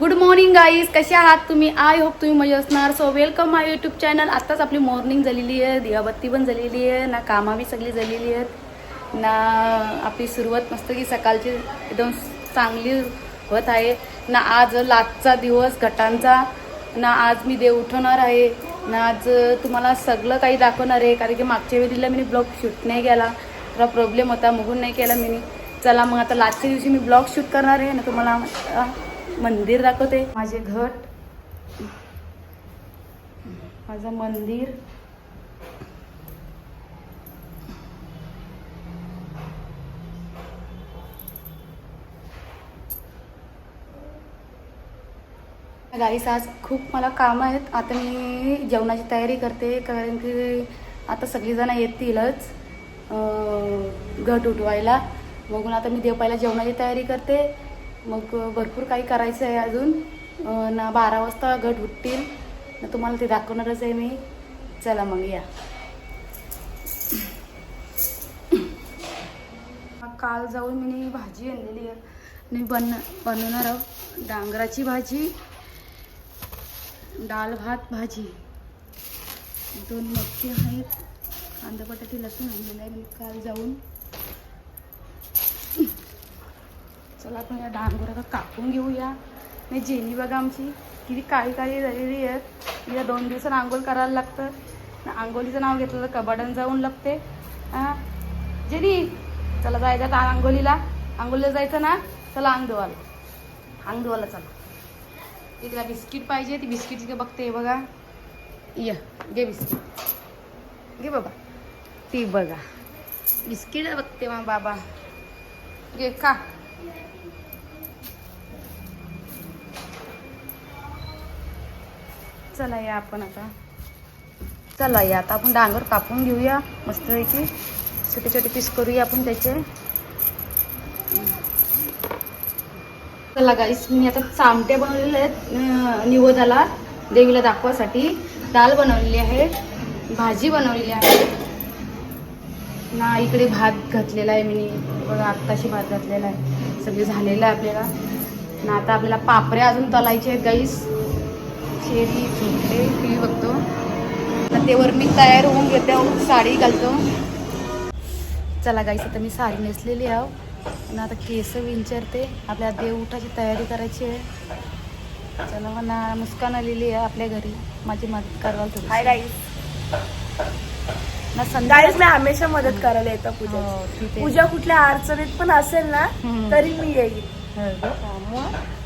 Good morning guys कसे आहात तुम्ही? आय होप तुम्ही मजा असणार. So welcome my YouTube channel आत्ताच आपली मॉर्निंग झालेली आहे. दिवाबत्ती पण झालेली आहे. ना कामा बी सगळी झालेली आहेत. ना आपली सुरुवात मस्त की सकाळची एकदम चांगली होत आहे. ना आज लाजचा दिवस घटांचा. ना आज मी देव उठवणार आहे. ना आज तुम्हाला सगळं काही दाखवणार आहे. कारण की मागच्या वेळीला मी ब्लॉग शूट नाही केला. थोडा प्रॉब्लेम होता. म्हणून नाही केला मी चला मग आता लास्टच्या दिवशी मी ब्लॉग शूट करणार आहे. ना तुम्हाला मंदिर दाखवते. माझे घट माझं मंदिर. गाईस आज खूप मला कामं आहेत. आता मी जेवणाची तयारी करते कारण की आता सगळीजणं येतीलच. घट उठवायला. मग आता मी देवपायला जेवणाची तयारी करते. मग भरपूर काही करायचं आहे अजून. ना बारा वाजता घट उठतील. ना तुम्हाला ते दाखवणारच आहे मी. चला मग या. काल जाऊन मी भाजी आणलेली आहे. मी बन बनवणार आहोत डांगराची भाजी डाळ भात भाजी. दोन मच्छी आहेत. कांदा बटाटी लसूण आणलेलं आहे मी काल जाऊन. चला आपण या डांगर कापून घेऊया. नाही जेनी बघा आमची किती काळी काळी झालेली आहेत. या दोन दिवसात आंघोळ करायला लागतं. ना आंघोलीचं नाव घेतलं तर कबाडन जाऊन लागते. हां? जेनी चला जायचं आता आंघोलीला आंघोलीला जायचं ना चला अंग धुवाला अंग धुवाला चला तिला बिस्किट पाहिजे ती बिस्किटची बघते बघा. ये घे बिस्किट. घे बाबा. ती बघा. बिस्किट बघते मग बाबा. घे का चला या आपण आता. चला या आता आपण डांगर कापून घेऊया. मस्तपैकी छोटे छोटे पीस करूया आपण त्याचे. चला गाईस मी आता चामटे बनवलेले आहेत निवेदाला. देवीला दाखवासाठी. डाळ बनवलेली आहे. भाजी बनवलेली आहे. ना इकडे भात घातलेला आहे मी. बघा आत्ताशी भात घातलेला आहे. सगळे झालेलं आहे आपल्याला. ना आता आपल्याला पापऱ्या अजून तलायचे आहेत गाईस शेरी झोपले टी व्ही बघतो तर तेवर मी तयार होऊन घेते साडी घालतो. चला गाईस आता मी साडी नेसलेली आहो ना आता केस विंचरते. आपल्या देवउठाची तयारी करायची आहे. चला हो म्हणा मुस्कान आलेली आहे आपल्या घरी. माझी मदत करायला हाय गाईस ना गाईज संध्याकाळी मी हमेशा मदत करायला येतं पूजा हो, ठीक आहे. पूजा कुठल्या अडचणीत पण असेल ना हम्म. तरी मी येईल हो?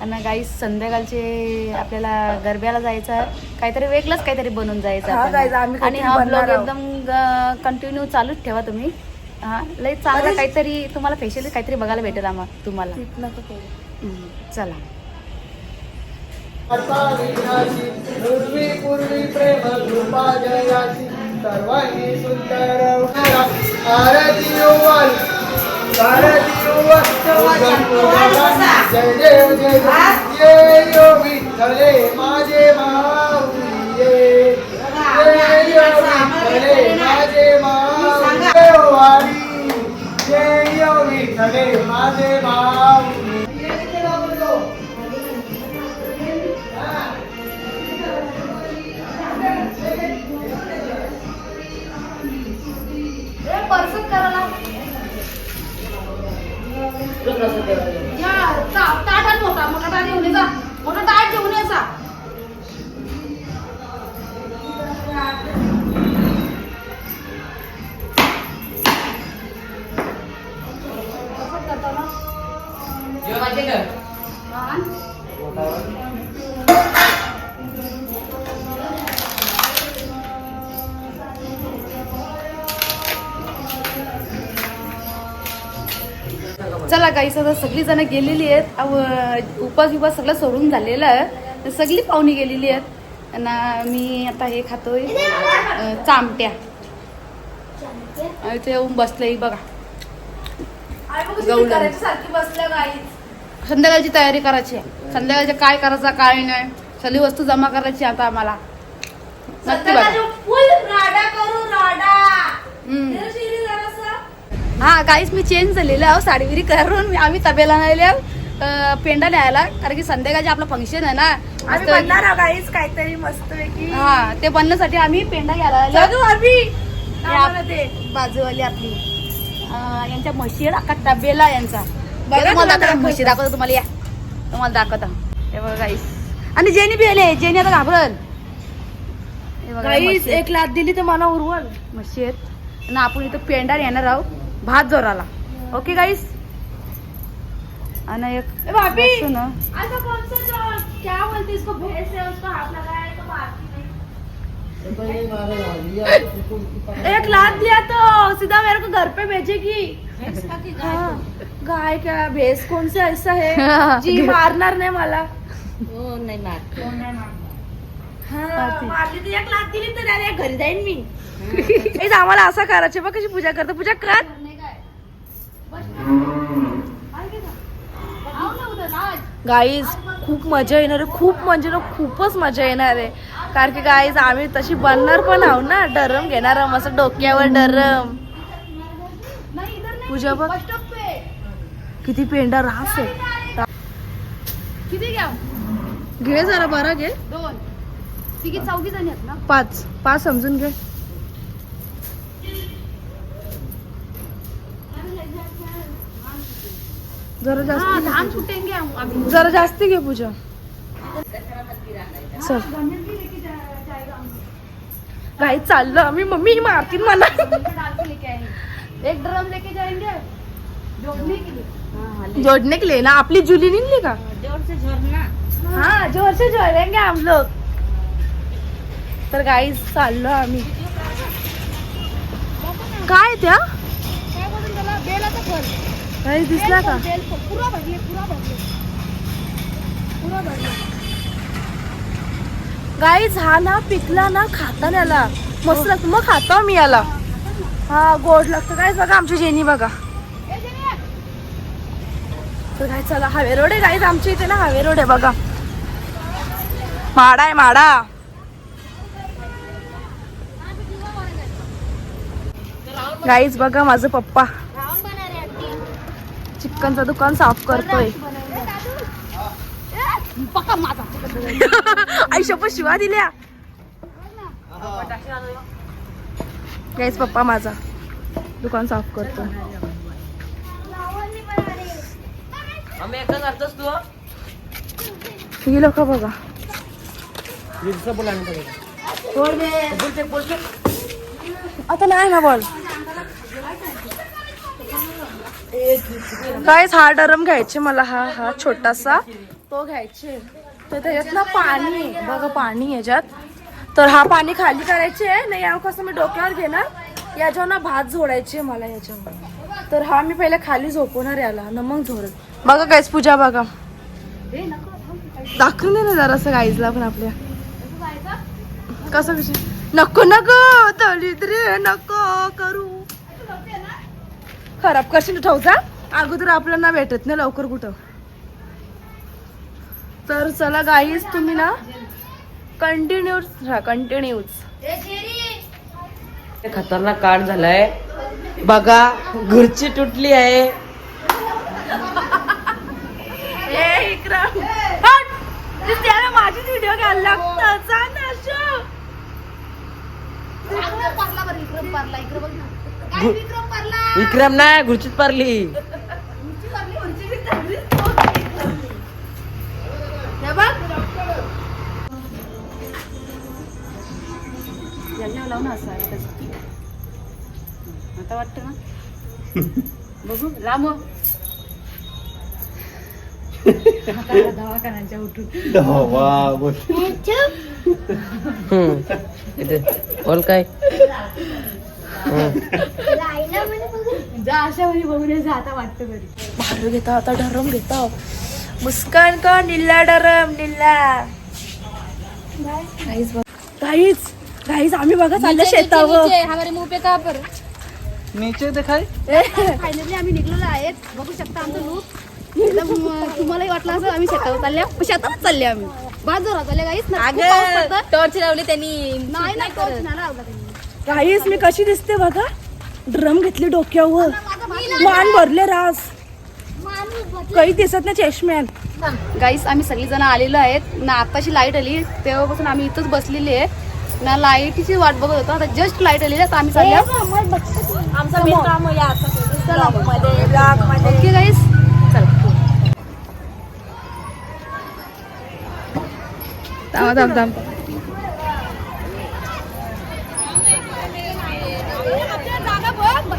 आणि गाई संध्याकाळचे आपल्याला गरब्याला जायचं आहे काहीतरी वेगळंच काहीतरी बनवून जायचं हा, आपल्याला. guys, आम्ही आणि काहीतरी हा बनणार ब्लॉग आहोत. एकदम कंटिन्यू चालूच ठेवा तुम्ही हा लय चांगलं अरे- काहीतरी तुम्हाला स्पेशली काहीतरी बघायला भेटेल आम्हाला तुम्हाला ठीक नको करू हम्म, चला विनाशी पूर्वी पूर्वी प्रेम कृपा जयाची ಸರ್ವಣಿ ಸುಂದರ ಆರತಿಯುವಲ್ ಜಯ ದೇವ ಜಯ ವಿಠಲೆ ಮಾಜೆ ಮಾ काही आता सगळी जण गेलेली आहेत. उपास बिपास सगळं सोडून झालेलं आहे. सगळी पाहुणी गेलेली आहेत. आणि मी आता हे खातोय चामट्या. ते येऊन बसलंय बघा. संध्याकाळची तयारी करायची आहे. संध्याकाळचे काय करायचं काय नाही. सगळी वस्तू जमा करायची आता आम्हाला. नक्की बघा फुल राडा करू राडा हम्म. जरा शिरी जरासं. हा गाईस मी चेंज झालेलो आहो. साडीविरी करून आम्ही तबेला नाही पेंडा न्यायला. कारण की संध्याकाळचे आपलं फंक्शन आहे ना. काहीच काहीतरी मस्त हा ते बनण्यासाठी आम्ही पेंडा घ्यायला बाजूवाली आपली. यांच्या म्हशी अख्खा तबेला यांचा. बघा म्हशी दाखवतो तुम्हाला या. तुम्हाला दाखवता. हे बघा गाईस आणि जेनी बी आले. जेनी आता घाबरल. काहीच. एक लात दिली तर मला उरवल. म्हशी आहेत. आणि आपण इथं पेंडा येणार आहोत. भात जोराला. ओके गाईस आणि एक ए, भाभी! मस्त ना. अच्छा कौन सा जो क्या बोलते इसको? भैंस उसको? हाथ लगाया तो मारती नहीं एक लात दिया तो सीधा मेरे को घर पे भेजेगी। हाँ, गाय क्या भैंस कौन सा ऐसा है? जी मारणार नाही मला हा, मारली तर एक लात दिली तर direct घरी जाईन मी। आम्हाला असं करायचे बघ कशी पूजा करतो. पूजा कर। गाईज खूप मजा येणार आहे. खूप म्हणजे ना खूपच मजा येणार आहे. कारण की गाईज आम्ही तशी बनणार पण आहो ना. डरम घेणार आहोत, असं डोक्यावर डरम. पूजा बघ. किती पेंडा रास आहे. किती घ्या घे जरा बरं घे. दोन. तिघी चौघी जणी आहेत ना? पाच. पाच समजून घे. जरा जास्त जरा जास्त घे पूजा. चल. काही चाललं. आम्ही मम्मी मारतील मला. एक ड्रम लेके जाएंगे. जोड़ने के लिए जोडने के लिए ना? आपली जुली निघली का? हाँ जोर से जोड़ेंगे हम लोग. तर गाई चाललो आम्ही. काय त्या बेलाचं फळ काही दिसला का? बेल फळ पुरा भरले पुरा भरले. पुरा भरले. गाईज हा ना पिकला ना खाता याला मस्त लागतं मग खातो मी याला. हा गोड लागतं. काय बघा आमची जेनी बघा. तर काय चला हवे रोड आहे गाईज आमच्या इथे ना हवे रोड आहे बघा. माडा आहे माडा. गाईज बघा माझं पप्पा. चिकनचं दुकान साफ करतोय. ए, पक्का माझा. आई शपथ शिवा दिल्या. गाईज पप्पा माझा. दुकान साफ करतो. ही लोक बघा. आता नाही ना बॉल. कायच हा डरम घ्यायचे मला हा हा छोटासा. तो घ्यायचे. तर त्याच्यात ना पाणी आहे. बघा पाणी याच्यात. तर हा पाणी खाली करायचे नाही या कसं मी डोक्यावर घेणार? याच्यावर ना भात जोडायचे मला याच्यावर. तर हा मी पहिले खाली झोपवणार याला. ना मग झोडत बघा गाईज पूजा बघा. दाखवून दे ना जरासं गाईजला पण आपल्या. कसं कशी नको नको दलित रे नको करू. खराब करशील ठेवचा अगोदर आपल्याला ना भेटत नाही लवकर कुठं. तर चला गाईज तुम्ही ना कंटिन्यूज राहा कंटिन्यूज खतरनाक कांड झालाय. बघा घरची तुटली आहे. त्याला माझीच व्हिडिओ घ्यायला लागतं. विक्रम पारला नाही घरचीच पारली उंची पारली, उंची बी चांगली. हे बघ यांना लावून असं आहे तसं. आता वाटतं ना बघू लांब हो. आता दवाखान्याच्या उठून हम्म. इथे. बोल काय. जा अशा वेळी बघून ये, जा आता वाटतं घरी. भारू घेता आता डरम घेता. मुस्कान का निल्ला डरम निल्ला. गाईज गाईज गाईज आम्ही बघा चाललं शेतावर. हमारे मुंह पे का पर. नीचे दिखाई फायनली आम्ही निघलेलो आहेत. बघू शकता आमचं लूक एकदम अं, तुम्हालाही वाटलं असं आम्ही शेतावर चालल्या. शेतावर चालले आम्ही. बाज जोरात चालले काहीच टॉर्च लावली त्यांनी. नाही नाही टॉर्च नाही लावला त्यांनी. गाईज मी कशी दिसते बघा. ड्रम घेतली डोक्यावर. मान भरले रास. काही दिसत नाही चष्म्यात. गाईस आम्ही सगळीजण आलेलो आहेत. ना आताशी लाइट आली तेव्हापासून आम्ही इथंच बसलेली आहे. ना लाईटीची वाट बघत होतो. आता जस्ट लाइट आलेली आहे तर आम्ही चालल्या आमचं मेन काम आहे आता चला. मध्ये ब्लॉगमध्ये. ओके गाईस चला. थांबा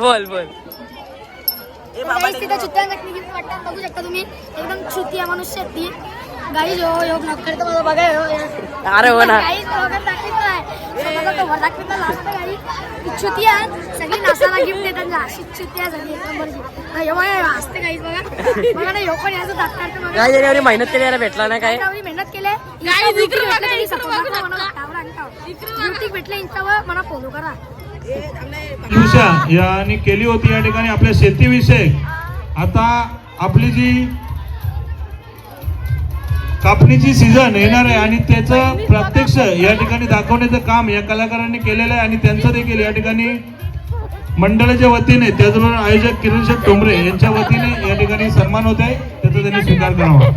बोल बोल. तिथं चित्रा वाटतात बघू. शकता तुम्ही. एकदम छुती मनुष्य ती गाईस हो हो नक्कर तर मला बघा हो अरे हो ना. गाईस वगैरे दाखवित नाही स्वतःचा तो वर दाखवित नाही लास्ट गाई. आहे. सगळी नासाला गिफ्ट देतात ना अशी छुती आहे सगळी एक नंबरची बघा असते गाईस बघा. बघा ना ह्यो पण याचं काय एवढी मेहनत केली यार भेटला ना काय? एवढी मेहनत केले? ब्युटी भेटले इंस्टावर मला फॉलो करा. दिवसा यांनी केली होती या ठिकाणी आपल्या शेतीविषयक आता आपली जी कापणीची सीझन येणार आहे आणि त्याचं प्रत्यक्ष या ठिकाणी दाखवण्याचं काम या कलाकारांनी केलेलं आहे आणि त्यांचं देखील या ठिकाणी मंडळाच्या वतीने त्याचबरोबर आयोजक किरण शेठ टोंबरे यांच्या वतीने या ठिकाणी सन्मान होत आहे. त्याचा त्यांनी स्वीकार करावा.